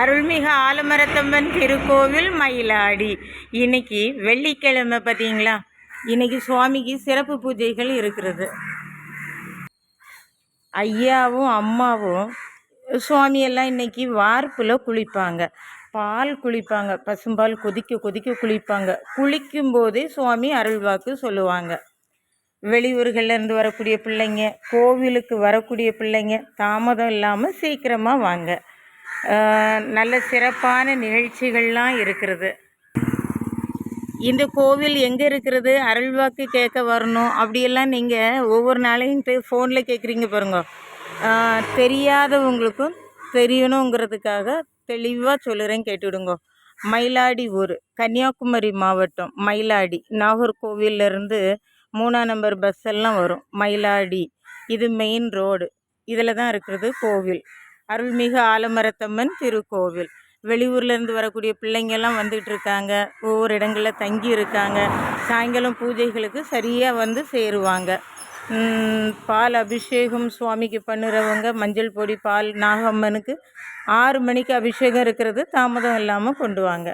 அருள்மிகு ஆலமரத்தம்மன் திருக்கோவில் மயிலாடி. இன்னைக்கு வெள்ளிக்கிழமை பார்த்தீங்களா? இன்னைக்கு சுவாமிக்கு சிறப்பு பூஜைகள் இருக்கிறது. ஐயாவும் அம்மாவும் சுவாமியெல்லாம் இன்னைக்கு வார்ப்பில் குளிப்பாங்க. பால் குளிப்பாங்க. பசும்பால் கொதிக்க கொதிக்க குளிப்பாங்க. குளிக்கும்போதே சுவாமி அருள்வாக்கு சொல்லுவாங்க. வெளியூர்கள்லேருந்து வரக்கூடிய பிள்ளைங்க கோவிலுக்கு வரக்கூடிய பிள்ளைங்க தாமதம் இல்லாமல் சீக்கிரமாக வாங்க. நல்ல சிறப்பான நிகழ்ச்சிகள்லாம் இருக்கிறது. இந்த கோவில் எங்கே இருக்கிறது? அருள்வாக்கு கேட்க வரணும். அப்படியெல்லாம் நீங்கள் ஒவ்வொரு நாளையும் ஃபோனில் கேட்குறீங்க பாருங்க. தெரியாதவங்களுக்கும் தெரியணுங்கிறதுக்காக தெளிவாக சொல்லுறேன் கேட்டுவிடுங்க. மயிலாடி ஊர் கன்னியாகுமரி மாவட்டம் மயிலாடி. நாகர்கோவிலேருந்து மூணாம் நம்பர் பஸ் எல்லாம் வரும். மயிலாடி. இது மெயின் ரோடு இதில் தான் இருக்கிறது கோவில். அருள்மிகு ஆலமரத்தம்மன் திருக்கோவில். வெளியூர்லேருந்து வரக்கூடிய பிள்ளைங்கெல்லாம் வந்துட்டு இருக்காங்க ஒவ்வொரு இடங்களில் தங்கி இருக்காங்க சாயங்காலம் பூஜைகளுக்கு சரியாக வந்து சேருவாங்க. பால் அபிஷேகம் சுவாமிக்கு பண்ணுறவங்க மஞ்சள் பொடி பால் நாகம்மனுக்கு ஆறு மணிக்கு அபிஷேகம் இருக்கிறது தாமதம் இல்லாமல் கொண்டு வாங்க.